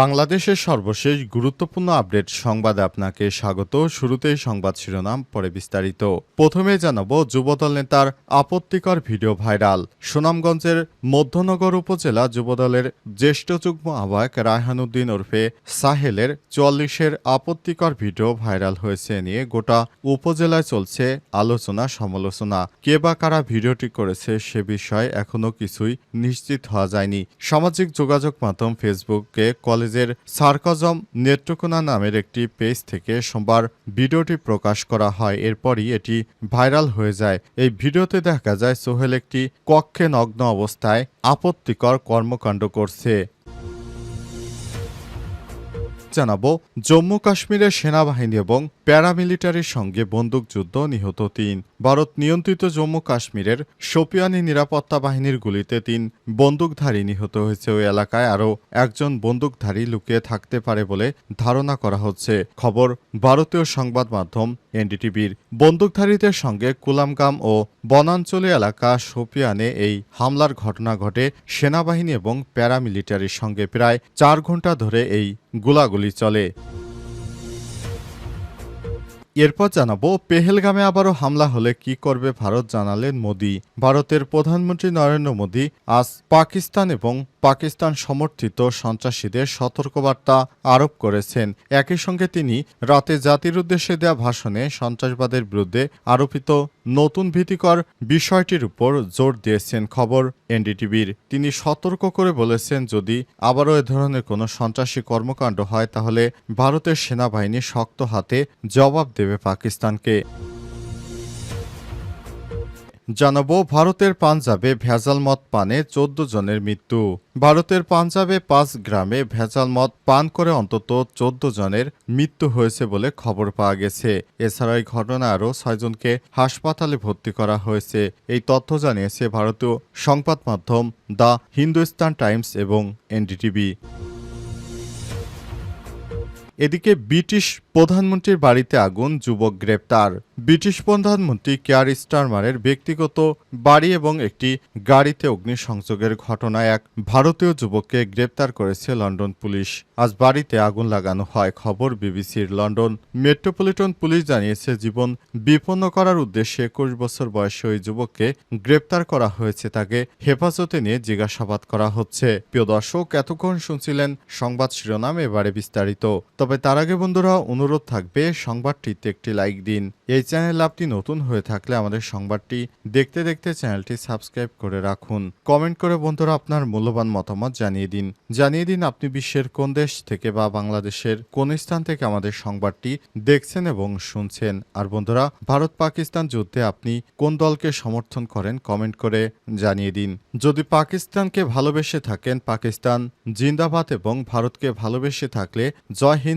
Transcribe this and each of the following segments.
বাংলাদেশের সর্বশেষ গুরুত্বপূর্ণ আপডেট সংবাদে আপনাকে স্বাগত। শুরুতেই সংবাদ শিরোনাম, পরে বিস্তারিত। প্রথমে জানাব, যুবদল নেতার আপত্তিকর ভিডিও ভাইরাল। সুনামগঞ্জের মধ্যনগর উপজেলা যুবদলের জ্যেষ্ঠ যুগ্ম আহ্বায়ক রায়হানুদ্দিন ওরফে সাহেলের চুয়াল্লিশের আপত্তিকর ভিডিও ভাইরাল হয়েছে নিয়ে গোটা উপজেলায় চলছে আলোচনা, সমালোচনা। কে বা কারা ভিডিওটি করেছে সে বিষয়ে এখনও কিছুই নিশ্চিত হওয়া যায়নি। সামাজিক যোগাযোগ মাধ্যম ফেসবুকে কলেজের সার্কাজম নেত্রকোনা নামের একটি পেজ থেকে সোমবার ভিডিওটি প্রকাশ করা হয়। এরপরই এটি ভাইরাল হয়ে যায়। এই ভিডিওতে দেখা যায় সোহেল একটি কক্ষে নগ্ন অবস্থায় আপত্তিকর কর্মকাণ্ড করছে। জানাব, জম্মু কাশ্মীরের সেনাবাহিনী এবং প্যারামিলিটারির সঙ্গে বন্দুকযুদ্ধ নিহত তিন। ভারত নিয়ন্ত্রিত জম্মু কাশ্মীরের সোপিয়ানি নিরাপত্তা বাহিনীর গুলিতে তিন বন্দুকধারী নিহত হয়েছে। ওই এলাকায় আরও একজন বন্দুকধারী লুকিয়ে থাকতে পারে বলে ধারণা করা হচ্ছে। খবর ভারতীয় সংবাদ মাধ্যম এনডিটিভির। বন্দুকধারীদের সঙ্গে কুলামগাম ও বনাঞ্চলীয় এলাকা সোপিয়ানে এই হামলার ঘটনা ঘটে। সেনাবাহিনী এবং প্যারামিলিটারির সঙ্গে প্রায় চার ঘণ্টা ধরে এই গোলাগুলি চলে। এরপর জানাব, পেহেলগামে আবারও হামলা হলে কি করবে ভারত জানালেন মোদি। ভারতের প্রধানমন্ত্রী নরেন্দ্র মোদি আজ পাকিস্তান এবং পাকিস্তান সমর্থিত সন্ত্রাসীদের সতর্কবার্তা আরোপ করেছেন। একই সঙ্গে তিনি রাতে জাতির উদ্দেশ্যে দেওয়া ভাষণে সন্ত্রাসবাদের বিরুদ্ধে আরোপিত নতুন ভীতিকর বিষয়টির উপর জোর দিয়েছেন খবর এনডিটিভির। তিনি সতর্ক করে বলেছেন, যদি আবারও এ ধরনের কোনো সন্ত্রাসী কর্মকাণ্ড হয়, তাহলে ভারতের সেনাবাহিনী শক্ত হাতে জবাব দেবে পাকিস্তানকে। জানাব ভারতের পাঞ্জাবে ভেজাল মদ পানে চোদ্দ জনের মৃত্যু। ভারতের পাঞ্জাবে পাঁচ গ্রামে ভেজাল মদ পান করে অন্তত চোদ্দ জনের মৃত্যু হয়েছে বলে খবর পাওয়া গেছে। এছাড়া এই ঘটনায় আরও ছয়জনকে হাসপাতালে ভর্তি করা হয়েছে। এই তথ্য জানিয়েছে ভারতীয় সংবাদ মাধ্যম দ্য হিন্দুস্তান টাইমস এবং এনডিটিভি। এদিকে ব্রিটিশ প্রধানমন্ত্রীর বাড়িতে আগুন, যুবক গ্রেপ্তার। ব্রিটিশ প্রধানমন্ত্রী কেয়ার স্টারমারের ব্যক্তিগত বাড়ি এবং একটি গাড়িতে অগ্নিসংযোগের ঘটনায় এক ভারতীয় যুবককে গ্রেপ্তার করেছে লন্ডন পুলিশ। আজ বাড়িতে আগুন লাগানো হয়, খবর বিবিসির লন্ডন মেট্রোপলিটন পুলিশ জানিয়েছে, জীবন বিপন্ন করার উদ্দেশ্যে একুশ বছর বয়সী ওই যুবককে গ্রেপ্তার করা হয়েছে, তাকে হেফাজতে নিয়ে জিজ্ঞাসাবাদ করা হচ্ছে। প্রিয় দর্শক, এতক্ষণ শুনছিলেন সংবাদ শিরোনাম, এবারে বিস্তারিত। তবে তার আগে বন্ধুরা অনুরোধ থাকবে সংবাদটিতে একটি লাইক দিন। এই চ্যানেল আপনি নতুন হয়ে থাকলে আমাদের সংবাদটি দেখতে দেখতে চ্যানেলটি সাবস্ক্রাইব করে রাখুন। কমেন্ট করে বন্ধুরা আপনার মূল্যবান মতামত জানিয়ে দিন। জানিয়ে দিন আপনি বিশ্বের কোন দেশ থেকে বা বাংলাদেশের কোন স্থান থেকে আমাদের সংবাদটি দেখছেন এবং শুনছেন। আর বন্ধুরা, ভারত পাকিস্তান যুদ্ধে আপনি কোন দলকে সমর্থন করেন কমেন্ট করে জানিয়ে দিন। যদি পাকিস্তানকে ভালোবেসে থাকেন, পাকিস্তান জিন্দাবাদ এবং ভারতকে ভালোবেসে থাকলে জয় হিন্দ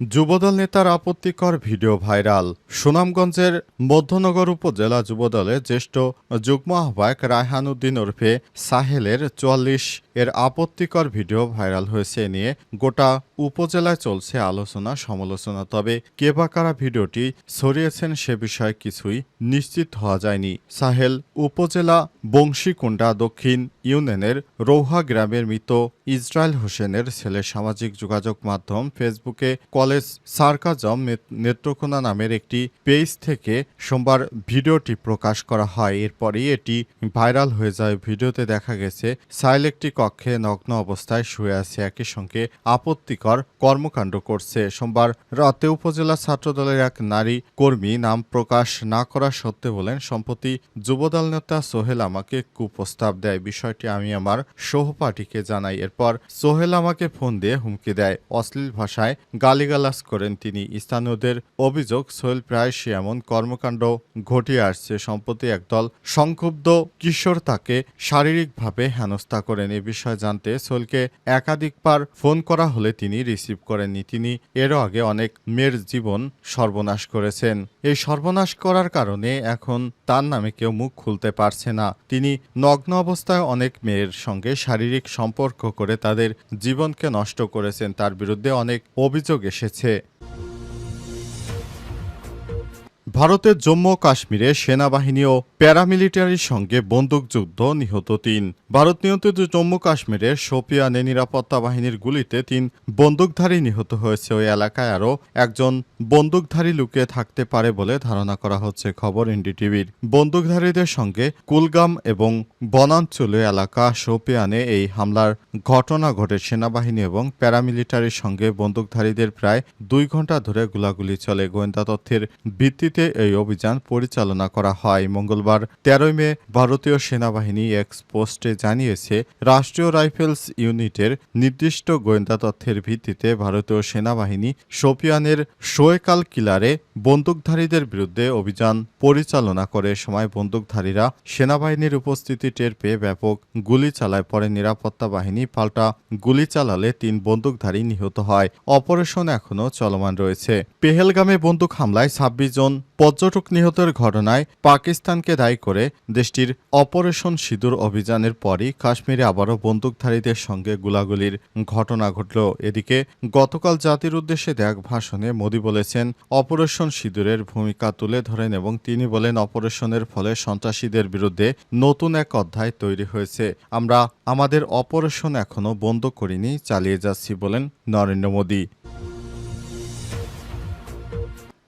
যুবদল নেতার আপত্তিকর ভিডিও ভাইরাল। সুনামগঞ্জের মধ্যনগর উপজেলা যুবদলের জ্যেষ্ঠ যুগ্ম আহ্বায়ক রায়হানুদ্দিন ওরফে সাহেলের চুয়াল্লিশ এর আপত্তিকর ভিডিও ভাইরাল হয়েছে নিয়ে গোটা উপজেলায় চলছে আলোচনা, সমালোচনা। তবে কে বা কারা ভিডিওটি ছড়িয়েছেন সে বিষয়ে কিছুই নিশ্চিত হওয়া যায়নি। সাহেল উপজেলা বংশীকুণ্ডা দক্ষিণ ইউনিয়নের রৌহা গ্রামের মৃত ইসরায়েল হোসেনের ছেলে সামাজিক যোগাযোগ মাধ্যম ফেসবুকে কলেজ সার্কাজম নেত্রকোনা নামের একটি পেজ থেকে সোমবার ভিডিওটি প্রকাশ করা হয়। এরপরেই এটি ভাইরাল হয়ে যায়। ভিডিওতে দেখা গেছে সাইল একটি কক্ষে নগ্ন অবস্থায় শুয়ে আছে। একই সঙ্গে আপত্তিকর কর্মকাণ্ড করছে। সোমবার রাতে উপজেলা ছাত্রদলের এক নারী কর্মী নাম প্রকাশ না করা সত্ত্বে বলেন, সম্প্রতি যুবদল নেতা সোহেল আমাকে কুপ্রস্তাব দেয়। বিষয়টি আমি আমার সহপাঠীকে জানাই। এরপর সোহেল আমাকে ফোন দিয়ে হুমকি দেয়। অশ্লীল ভাষায় গালিগালাজ করেন তিনি। স্থানীয়দের অভিযোগ, সোহেল প্রায়শই এমন কর্মকাণ্ড ঘটিয়ে আসছে, সম্প্রতি একদল সংক্ষুব্ধ কিশোর তাকে শারীরিকভাবে হেনস্থা করেন। এ বিষয়ে জানতে সোহেলকে একাধিকবার ফোন করা হলে তিনি রিসিভ করেননি। তিনি এরও আগে অনেক মেয়ের জীবন সর্বনাশ করেছেন। এই সর্বনাশ করার কারণে এখন তার নামে কেউ মুখ খুলতে পারছে না। তিনি নগ্ন অবস্থায় অনেক মেয়ের সঙ্গে শারীরিক সম্পর্ক করে করে তাদের জীবনকে নষ্ট করেছেন তার বিরুদ্ধে অনেক অভিযোগ এসেছে। ভারতের জম্মু কাশ্মীরে সেনাবাহিনী ও প্যারামিলিটারির সঙ্গে বন্দুকযুদ্ধ নিহত তিন। ভারত নিয়ন্ত্রিত জম্মু কাশ্মীরের শোপিয়ানে নিরাপত্তা বাহিনীর গুলিতে তিন বন্দুকধারী নিহত হয়েছে। ওই এলাকায় আরও একজন বন্দুকধারী লুকিয়ে থাকতে পারে বলে ধারণা করা হচ্ছে খবর এনডিটিভির। বন্দুকধারীদের সঙ্গে কুলগাম এবং বনাঞ্চলীয় এলাকা শোপিয়ানে এই হামলার ঘটনা ঘটে। সেনাবাহিনী এবং প্যারামিলিটারির সঙ্গে বন্দুকধারীদের প্রায় দুই ঘণ্টা ধরে গুলাগুলি চলে। গোয়েন্দা তথ্যের ভিত্তিতে এই অভিযান পরিচালনা করা হয়। মঙ্গলবার তেরোই মে ভারতীয় সেনাবাহিনী এক্স পোস্টে জানিয়েছে, রাষ্ট্রীয় রাইফেলস ইউনিটের নির্দিষ্ট গোয়েন্দা তথ্যের ভিত্তিতে ভারতীয় সেনাবাহিনী শোপিয়ানের শোয়েকাল কিলারে বন্দুকধারীদের বিরুদ্ধে অভিযান পরিচালনা করে। সময় বন্দুকধারীরা সেনাবাহিনীর উপস্থিতি টের পেয়ে ব্যাপক গুলি চালায়। পরে নিরাপত্তা বাহিনী পাল্টা গুলি চালালে তিন বন্দুকধারী নিহত হয়। অপারেশন এখনও চলমান রয়েছে। পেহেলগামে বন্দুক হামলায় ছাব্বিশ জন পর্যটক নিহতের ঘটনায় পাকিস্তানকে দায়ী করে দেশটির অপারেশন সিঁদুর অভিযানের পরই কাশ্মীরে আবারও বন্দুকধারীদের সঙ্গে গুলাগুলির ঘটনা ঘটল। এদিকে গতকাল জাতির উদ্দেশ্যে দেখ ভাষণে মোদী বলেছেন, অপারেশন সিঁদুরের ভূমিকা তুলে ধরেন এবং তিনি বলেন, অপারেশনের ফলে সন্ত্রাসীদের বিরুদ্ধে নতুন এক অধ্যায় তৈরি হয়েছে। আমরা আমাদের অপারেশন এখনও বন্ধ করিনি, চালিয়ে যাচ্ছি বলেন নরেন্দ্র মোদী।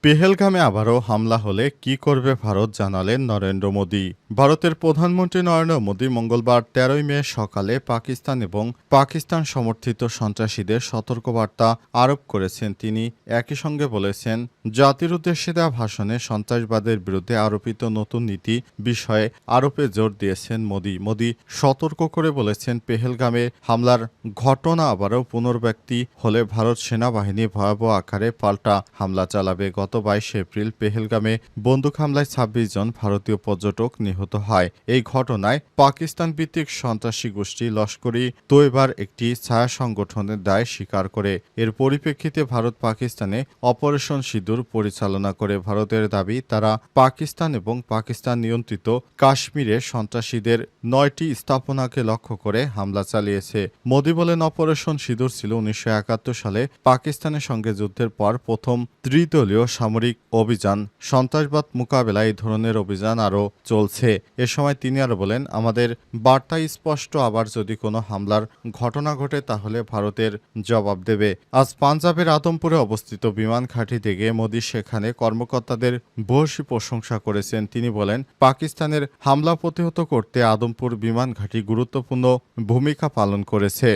পেহেলগামে আবারও হামলা হলে কি করবে ভারত জানালেন নরেন্দ্র মোদী। ভারতের প্রধানমন্ত্রী নরেন্দ্র মোদী মঙ্গলবার তেরোই মে সকালে পাকিস্তান এবং পাকিস্তান সমর্থিত সন্ত্রাসীদের সতর্কবার্তা আরোপ করেছেন তিনি। একই সঙ্গে বলেছেন, জাতির উদ্দেশ্যে দেওয়া ভাষণে সন্ত্রাসবাদের বিরুদ্ধে আরোপিত নতুন নীতি বিষয়ে আরোপে জোর দিয়েছেন মোদী। মোদী সতর্ক করে বলেছেন, পেহেলগামে হামলার ঘটনা আবারও পুনর্ব্যক্তি হলে ভারত সেনাবাহিনী ভয়াবহ আকারে পাল্টা হামলা চালাবে। গত বাইশে এপ্রিল পেহেলগামে বন্দুক হামলায় ছাব্বিশ জন ভারতীয় পর্যটক নিহত হয়। এই ঘটনায় পাকিস্তান ভিত্তিক সন্ত্রাসী গোষ্ঠী লস্করি তোয়েবার একটি ছায়া সংগঠনের দায় স্বীকার করে। এর পরিপ্রেক্ষিতে ভারত পাকিস্তানে অপারেশন সিঁদুর পরিচালনা করে। ভারতের দাবি, তারা পাকিস্তান এবং পাকিস্তান নিয়ন্ত্রিত কাশ্মীরে সন্ত্রাসীদের নয়টি স্থাপনাকে লক্ষ্য করে হামলা চালিয়েছে। মোদী বলেন, অপারেশন সিঁদুর ছিল উনিশশো একাত্তর সালে পাকিস্তানের সঙ্গে যুদ্ধের পর প্রথম ত্রিদলীয় সামরিক অভিযান। সন্ত্রাসবাদ মোকাবেলায় এই ধরনের অভিযান আরও চলছে। এ সময় তিনি আরও বলেন, আমাদের বার্তা স্পষ্ট আবার যদি কোনো হামলার ঘটনা ঘটে তাহলে ভারতের জবাব দেবে। আজ পাঞ্জাবের আদমপুরে অবস্থিত বিমান ঘাঁটিতে গিয়ে মোদী সেখানে কর্মকর্তাদের ভূয়সী প্রশংসা করেছেন। তিনি বলেন, পাকিস্তানের হামলা প্রতিহত করতে আদমপুর বিমান ঘাঁটি গুরুত্বপূর্ণ ভূমিকা পালন করেছে।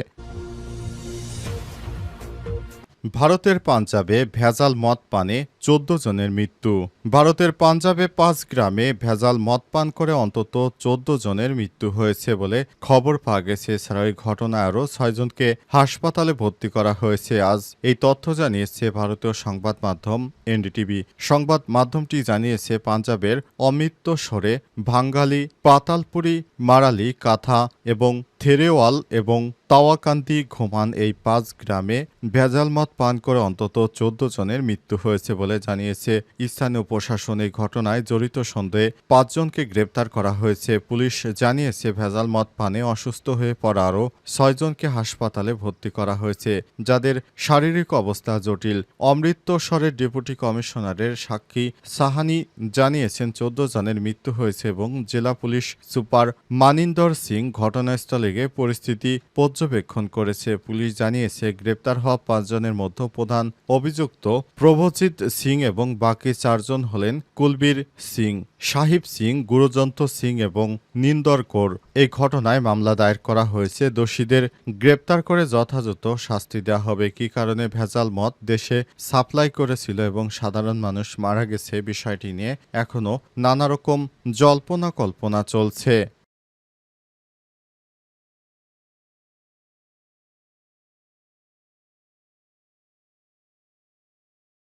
ভারতের পাঞ্জাবে ভেজাল মদ পানে চোদ্দ জনের মৃত্যু। ভারতের পাঞ্জাবে পাঁচ গ্রামে ভেজাল মদ পান করে অন্তত চোদ্দ জনের মৃত্যু হয়েছে বলে খবর পাওয়া গেছে। এছাড়া এই ঘটনায় আরও ছয়জনকে হাসপাতালে ভর্তি করা হয়েছে। আজ এই তথ্য জানিয়েছে ভারতীয় সংবাদ মাধ্যম এনডিটিভি। সংবাদ মাধ্যমটি জানিয়েছে, পাঞ্জাবের অমৃতসরে, ভাঙ্গালি, পাতালপুরি, মারালি, কাথা এবং থেরেওয়াল এবং তাওয়াকান্তি ঘুমান এই পাঁচ গ্রামে ভেজাল মদ পান করে অন্তত চোদ্দ জনের মৃত্যু হয়েছে বলে জানিয়েছে স্থানীয় প্রশাসন এই ঘটনায় জড়িত সন্দেহে পাঁচজনকে গ্রেপ্তার করা হয়েছে। পুলিশ জানিয়েছে ভেজাল মদ পানে অসুস্থ হয়ে পড়া আরও ছয়জনকে হাসপাতালে ভর্তি করা হয়েছে, যাদের শারীরিক অবস্থা জটিল। অমৃতসরের ডেপুটি কমিশনারের সাক্ষী সাহানি জানিয়েছেন, চোদ্দ জনের মৃত্যু হয়েছে এবং জেলা পুলিশ সুপার মানিন্দর সিং ঘটনাস্থলে গিয়ে পরিস্থিতি পর্যবেক্ষণ করেছে পুলিশ জানিয়েছে, গ্রেপ্তার হওয়া পাঁচজনের মধ্যে প্রধান অভিযুক্ত প্রভজিৎ সিং এবং বাকি চারজন হলেন কুলবীর সিং, সাহিব সিং, গুরুজন্ত সিং এবং নিন্দর কৌর। এই ঘটনায় মামলা দায়ের করা হয়েছে। দোষীদের গ্রেপ্তার করে যথাযথ শাস্তি দেওয়া হবে। কি কারণে ভেজাল মদ দেশে সাপ্লাই করেছিল এবং সাধারণ মানুষ মারা গেছে, বিষয়টি নিয়ে এখনও নানা রকম জল্পনা কল্পনা চলছে।